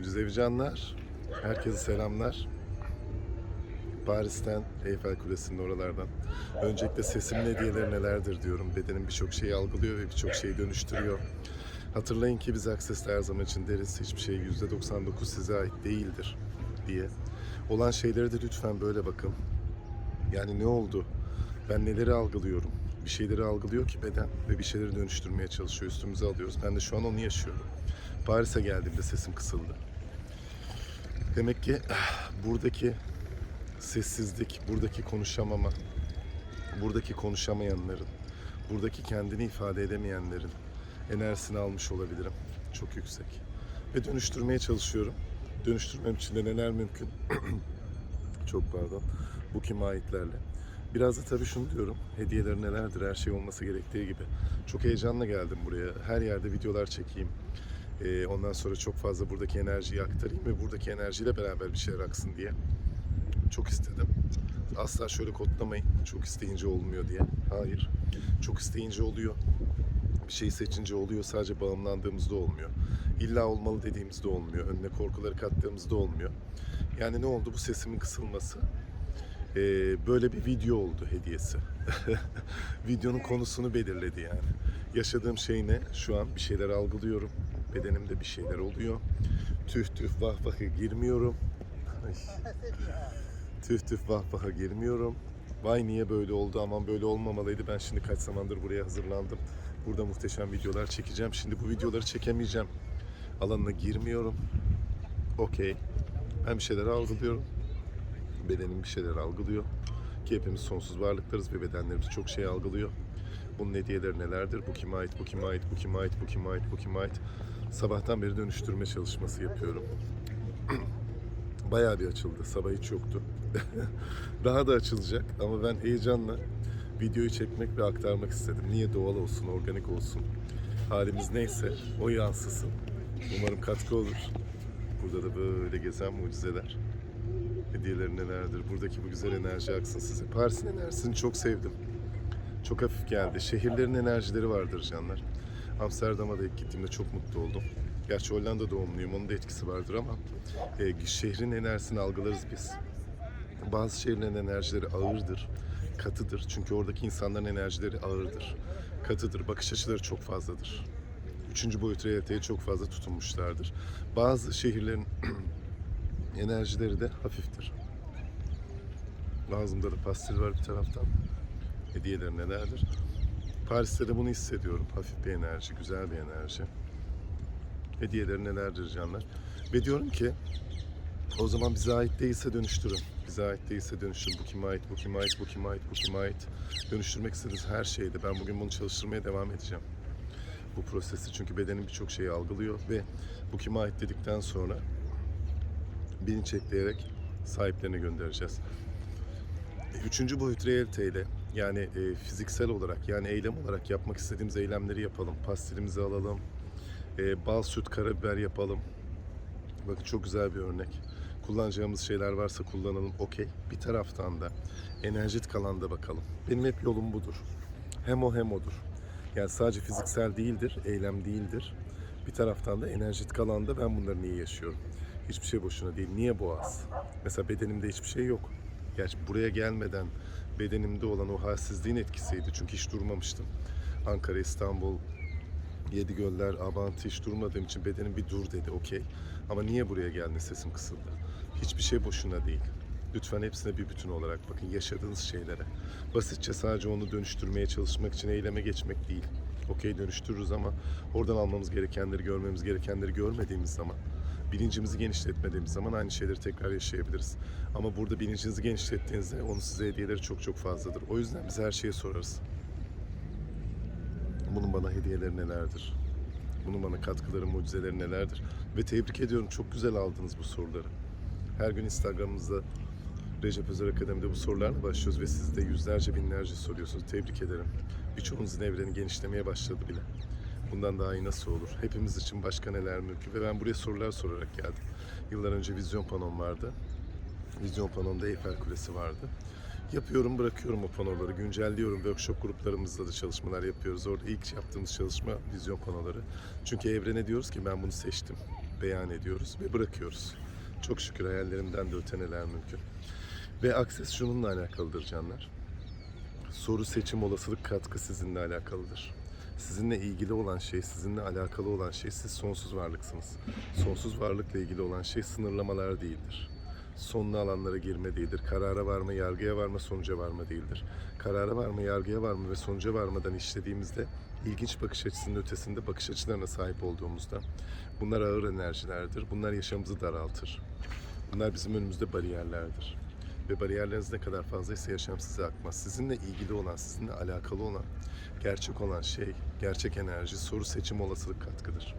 Mucizevi canlar, herkese selamlar. Paris'ten, Eyfel Kulesi'nin oralardan. Öncelikle sesimin hediyeleri nelerdir diyorum. Bedenim birçok şeyi algılıyor ve birçok şeyi dönüştürüyor. Hatırlayın ki biz Access'te her zaman için deriz. Hiçbir şey %99 size ait değildir diye. Olan şeyleri de lütfen böyle bakın. Yani ne oldu? Ben neleri algılıyorum? Bir şeyleri algılıyor ki beden ve bir şeyleri dönüştürmeye çalışıyor. Üstümüze alıyoruz. Ben de şu an onu yaşıyorum. Paris'e geldiğimde sesim kısıldı. Demek ki ah, buradaki sessizlik, buradaki konuşamama, buradaki konuşamayanların, buradaki kendini ifade edemeyenlerin enerjisini almış olabilirim. Çok yüksek. Ve dönüştürmeye çalışıyorum. Dönüştürmem için de neler mümkün? Çok pardon. Bu kime aitlerle. Biraz da tabii şunu diyorum. Hediyeler nelerdir? Her şey olması gerektiği gibi. Çok heyecanla geldim buraya. Her yerde videolar çekeyim. Ee, ondan sonra çok fazla buradaki enerjiyi aktarayım ve buradaki enerjiyle beraber bir şeyler aksın diye. Çok istedim. Asla şöyle kodlamayın. Çok isteyince olmuyor diye. Hayır. Çok isteyince oluyor. Bir şeyi seçince oluyor. Sadece bağımlandığımızda olmuyor. İlla olmalı dediğimizde olmuyor. Önüne korkuları kattığımızda olmuyor. Yani ne oldu bu sesimin kısılması? Ee, böyle bir video oldu hediyesi. Videonun konusunu belirledi yani. Yaşadığım şey ne? Şu an bir şeyler algılıyorum. Bedenimde bir şeyler oluyor. Tüh tüh vah vah'a girmiyorum. Tüh tüh vah vah'a girmiyorum. Vay niye böyle oldu aman böyle olmamalıydı. Ben şimdi kaç zamandır buraya hazırlandım. Burada muhteşem videolar çekeceğim. Şimdi bu videoları çekemeyeceğim. Alanına girmiyorum. Okey. Ben bir şeyler algılıyorum. Bedenim bir şeyler algılıyor. Ki hepimiz sonsuz varlıklarız ve bedenlerimiz çok şey algılıyor. Bunun hediyeleri nelerdir? Bu kime ait, bu kime ait, bu kime ait, bu kime ait, bu kime ait. Sabahtan beri dönüştürme çalışması yapıyorum. Bayağı bir açıldı. Sabah hiç yoktu. Daha da açılacak ama ben heyecanla videoyu çekmek ve aktarmak istedim. Niye doğal olsun, organik olsun. Halimiz neyse o yansısın. Umarım katkı olur. Burada da böyle gezen mucizeler. Hediyeleri nelerdir? Buradaki bu güzel enerji aksın size. Paris'in enerjisini çok sevdim. Çok hafif geldi. Şehirlerin enerjileri vardır canlar. Amsterdam'a da ilk gittiğimde çok mutlu oldum. Gerçi Hollanda doğumluyum, onun da etkisi vardır ama e, şehrin enerjisini algılarız biz. Bazı şehirlerin enerjileri ağırdır, katıdır. Çünkü oradaki insanların enerjileri ağırdır, katıdır. Bakış açıları çok fazladır. Üçüncü boyut realiteye çok fazla tutunmuşlardır. Bazı şehirlerin enerjileri de hafiftir. Ağzımda da pastil var bir taraftan. Hediyeler nelerdir? Paris'te de bunu hissediyorum. Hafif bir enerji, güzel bir enerji. Hediyeleri nelerdir canlar? Ve diyorum ki o zaman bize ait değilse dönüştürün. Bize ait değilse dönüştürün. Bu kime ait, bu kime ait, bu kime ait, bu kime ait. Dönüştürmek istediğiniz her şeydi. Ben bugün bunu çalıştırmaya devam edeceğim. Bu prosesi çünkü bedenim birçok şeyi algılıyor ve bu kime ait dedikten sonra bilinç ekleyerek sahiplerine göndereceğiz. Üçüncü boyut realiteyle yani e, fiziksel olarak yani eylem olarak yapmak istediğimiz eylemleri yapalım. Pastilimizi alalım. E, bal, süt, karabiber yapalım. Bakın çok güzel bir örnek. Kullanacağımız şeyler varsa kullanalım. Okey. Bir taraftan da enerjik alanda bakalım. Benim hep yolum budur. Hem o hem odur. Yani sadece fiziksel değildir, eylem değildir. Bir taraftan da enerjik alanda ben bunları niye yaşıyorum? Hiçbir şey boşuna değil. Niye boğaz? Mesela bedenimde hiçbir şey yok. Gerçi buraya gelmeden bedenimde olan o halsizliğin etkisiydi. Çünkü hiç durmamıştım. Ankara, İstanbul, Yedi göller, Abantı hiç durmadığım için bedenim bir dur dedi. Okey. Ama niye buraya geldin sesim kısıldı? Hiçbir şey boşuna değil. Lütfen hepsine bir bütün olarak bakın yaşadığınız şeylere. Basitçe sadece onu dönüştürmeye çalışmak için eyleme geçmek değil. Okey dönüştürürüz ama oradan almamız gerekenleri, görmemiz gerekenleri görmediğimiz zaman bilincimizi genişletmediğimiz zaman aynı şeyleri tekrar yaşayabiliriz. Ama burada bilincinizi genişlettiğinizde onun size hediyeleri çok çok fazladır. O yüzden biz her şeye sorarız. Bunun bana hediyeleri nelerdir? Bunun bana katkıları, mucizeleri nelerdir? Ve tebrik ediyorum. Çok güzel aldınız bu soruları. Her gün Instagram'ımızda Recep Özer Akademi'de bu sorularla başlıyoruz ve siz de yüzlerce binlerce soruyorsunuz. Tebrik ederim. Birçoğunuzun evreni genişlemeye başladı bile. Bundan daha iyi nasıl olur? Hepimiz için başka neler mümkün? Ve ben buraya sorular sorarak geldim. Yıllar önce vizyon panom vardı. Vizyon panomda Eyfel Kulesi vardı. Yapıyorum, bırakıyorum o panoları, güncelliyorum. Workshop gruplarımızda da çalışmalar yapıyoruz. Orada ilk yaptığımız çalışma vizyon panoları. Çünkü evrene diyoruz ki ben bunu seçtim. beyan ediyoruz ve bırakıyoruz. Çok şükür hayallerimden de öte neler mümkün. Ve akses şununla alakalıdır canlar. Soru seçim olasılık katkı sizinle alakalıdır. Sizinle ilgili olan şey, sizinle alakalı olan şey siz sonsuz varlıksınız. Sonsuz varlıkla ilgili olan şey sınırlamalar değildir. Sonlu alanlara girme değildir. Karara varma, yargıya varma, sonuca varma değildir. Karara varma, yargıya varma ve sonuca varmadan işlediğimizde ilginç bakış açısının ötesinde bakış açılarına sahip olduğumuzda bunlar ağır enerjilerdir. Bunlar yaşamımızı daraltır. Bunlar bizim önümüzde bariyerlerdir. Ve bariyerleriniz ne kadar fazlaysa yaşam size akmaz. Sizinle ilgili olan, sizinle alakalı olan, gerçek olan şey, gerçek enerji, soru seçim olasılık katkıdır.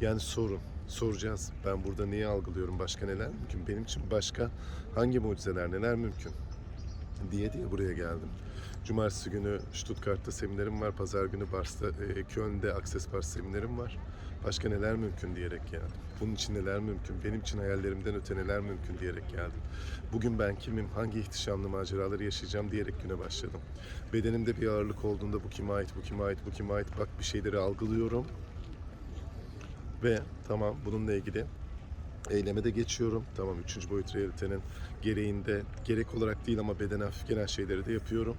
Yani sorun, soracağız. Ben burada neyi algılıyorum, başka neler mümkün? Benim için başka hangi mucizeler, neler mümkün? diye diye buraya geldim. Cumartesi günü Stuttgart'ta seminerim var. Pazar günü Bars'ta, e, Köln'de Access Bars seminerim var. Başka neler mümkün diyerek geldim. Bunun için neler mümkün, benim için hayallerimden öte neler mümkün diyerek geldim. Bugün ben kimim, hangi ihtişamlı maceraları yaşayacağım diyerek güne başladım. Bedenimde bir ağırlık olduğunda bu kime ait, bu kime ait, bu kime ait bak bir şeyleri algılıyorum. Ve tamam bununla ilgili eyleme de geçiyorum. Tamam üçüncü boyut realitenin gereğinde gerek olarak değil ama bedene hafif gelen şeyleri de yapıyorum.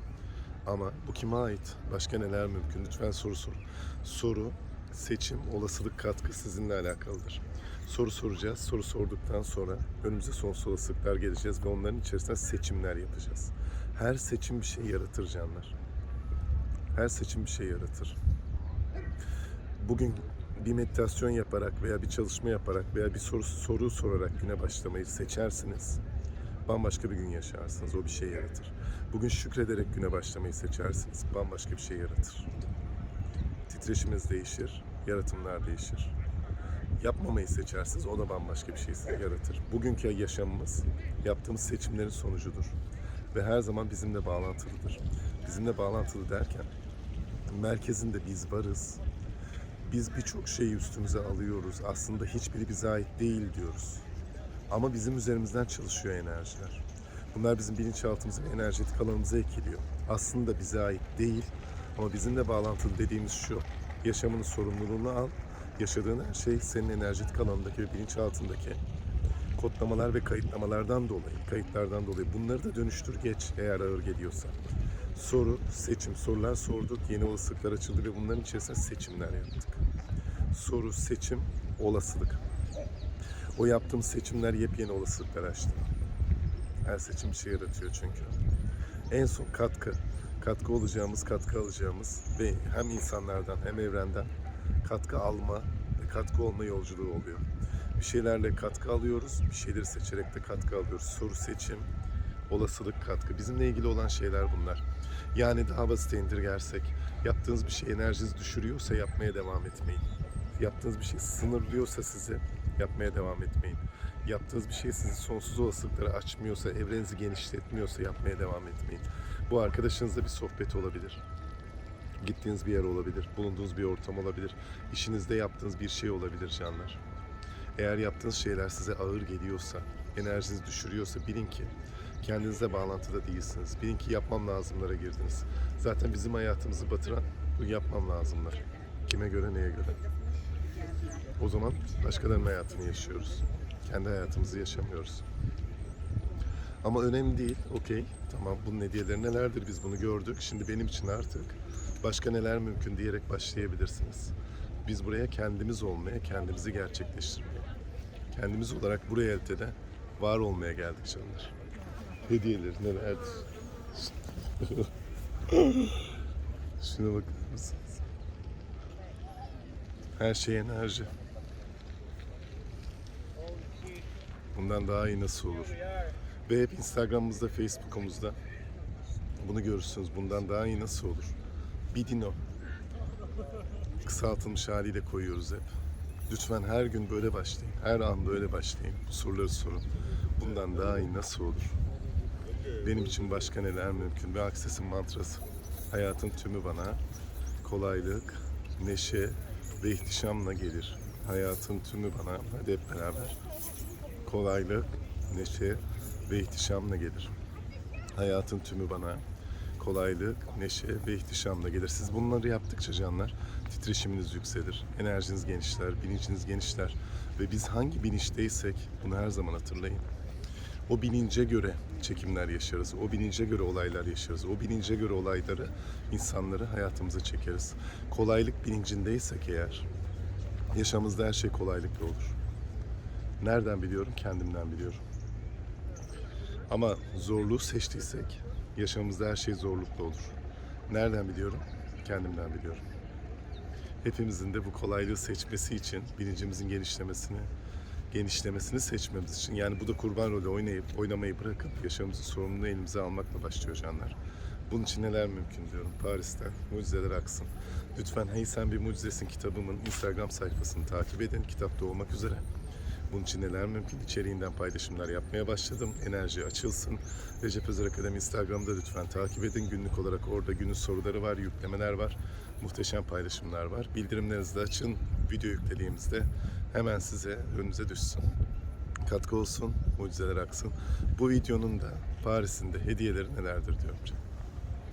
Ama bu kime ait? Başka neler mümkün? Lütfen soru sorun. Soru, seçim, olasılık katkı sizinle alakalıdır. Soru soracağız. Soru sorduktan sonra önümüze sonsuz olasılıklar geleceğiz ve onların içerisinde seçimler yapacağız. Her seçim bir şey yaratır canlar. Her seçim bir şey yaratır. Bugün bir meditasyon yaparak veya bir çalışma yaparak veya bir soru, soru sorarak güne başlamayı seçersiniz. Bambaşka bir gün yaşarsınız. O bir şey yaratır. Bugün şükrederek güne başlamayı seçersiniz. Bambaşka bir şey yaratır. Titreşiminiz değişir. Yaratımlar değişir. Yapmamayı seçersiniz. O da bambaşka bir şey yaratır. Bugünkü yaşamımız yaptığımız seçimlerin sonucudur. Ve her zaman bizimle bağlantılıdır. Bizimle bağlantılı derken merkezinde biz varız biz birçok şeyi üstümüze alıyoruz. Aslında hiçbiri bize ait değil diyoruz. Ama bizim üzerimizden çalışıyor enerjiler. Bunlar bizim bilinçaltımıza ve enerjetik alanımıza ekiliyor. Aslında bize ait değil ama bizimle bağlantılı dediğimiz şu. Yaşamının sorumluluğunu al. Yaşadığın her şey senin enerjetik alanındaki ve bilinçaltındaki kodlamalar ve kayıtlamalardan dolayı, kayıtlardan dolayı bunları da dönüştür geç eğer ağır geliyorsa. Soru, seçim, sorular sorduk, yeni olasılıklar açıldı ve bunların içerisinde seçimler yaptık. Soru, seçim, olasılık. O yaptığımız seçimler yepyeni olasılıklar açtı. Her seçim bir şey yaratıyor çünkü. En son katkı, katkı olacağımız, katkı alacağımız ve hem insanlardan hem evrenden katkı alma ve katkı olma yolculuğu oluyor. Bir şeylerle katkı alıyoruz, bir şeyleri seçerek de katkı alıyoruz. Soru, seçim, olasılık, katkı. Bizimle ilgili olan şeyler bunlar. Yani daha basit indirgersek, yaptığınız bir şey enerjinizi düşürüyorsa yapmaya devam etmeyin. Yaptığınız bir şey sınırlıyorsa sizi yapmaya devam etmeyin. Yaptığınız bir şey sizi sonsuz olasılıklara açmıyorsa, evrenizi genişletmiyorsa yapmaya devam etmeyin. Bu arkadaşınızla bir sohbet olabilir. Gittiğiniz bir yer olabilir, bulunduğunuz bir ortam olabilir, işinizde yaptığınız bir şey olabilir canlar. Eğer yaptığınız şeyler size ağır geliyorsa, enerjinizi düşürüyorsa bilin ki kendinize bağlantıda değilsiniz. Bilin ki yapmam lazımlara girdiniz. Zaten bizim hayatımızı batıran bu yapmam lazımlar. Kime göre neye göre. O zaman başkalarının hayatını yaşıyoruz. Kendi hayatımızı yaşamıyoruz. Ama önemli değil. Okey. Tamam bunun hediyeleri nelerdir biz bunu gördük. Şimdi benim için artık başka neler mümkün diyerek başlayabilirsiniz. Biz buraya kendimiz olmaya, kendimizi gerçekleştirmeye. Kendimiz olarak buraya eltede var olmaya geldik canlar. Hediyeleri nelerdir? Şuna bakar mısınız? Her şey enerji. Bundan daha iyi nasıl olur? Ve hep Instagram'ımızda, Facebook'umuzda bunu görürsünüz. Bundan daha iyi nasıl olur? Bidino. Kısaltılmış haliyle koyuyoruz hep. Lütfen her gün böyle başlayın. Her an böyle başlayın. Bu soruları sorun. Bundan daha iyi nasıl olur? Benim için başka neler mümkün? Ve Akses'in mantrası. Hayatın tümü bana kolaylık, neşe ve ihtişamla gelir. Hayatın tümü bana, hadi hep beraber. Kolaylık, neşe ve ihtişamla gelir. Hayatın tümü bana kolaylık, neşe ve ihtişamla gelir. Siz bunları yaptıkça canlar titreşiminiz yükselir, enerjiniz genişler, bilinciniz genişler. Ve biz hangi bilinçteysek bunu her zaman hatırlayın. O bilince göre çekimler yaşarız. O bilince göre olaylar yaşarız. O bilince göre olayları, insanları hayatımıza çekeriz. Kolaylık bilincindeysek eğer yaşamımızda her şey kolaylıkla olur. Nereden biliyorum? Kendimden biliyorum. Ama zorluğu seçtiysek yaşamımızda her şey zorlukla olur. Nereden biliyorum? Kendimden biliyorum. Hepimizin de bu kolaylığı seçmesi için bilincimizin genişlemesini, genişlemesini seçmemiz için. Yani bu da kurban rolü oynayıp oynamayı bırakıp yaşamımızın sorumluluğunu elimize almakla başlıyor canlar. Bunun için neler mümkün diyorum. Paris'ten mucizeler aksın. Lütfen Hey Sen Bir Mucizesin kitabımın Instagram sayfasını takip edin. Kitapta olmak üzere. Bunun için neler mümkün? İçeriğinden paylaşımlar yapmaya başladım. Enerji açılsın. Recep Özer Akademi Instagram'da lütfen takip edin. Günlük olarak orada günün soruları var, yüklemeler var. Muhteşem paylaşımlar var. Bildirimlerinizi de açın. Video yüklediğimizde hemen size önünüze düşsün. Katkı olsun, mucizeler aksın. Bu videonun da Paris'in de hediyeleri nelerdir diyorum.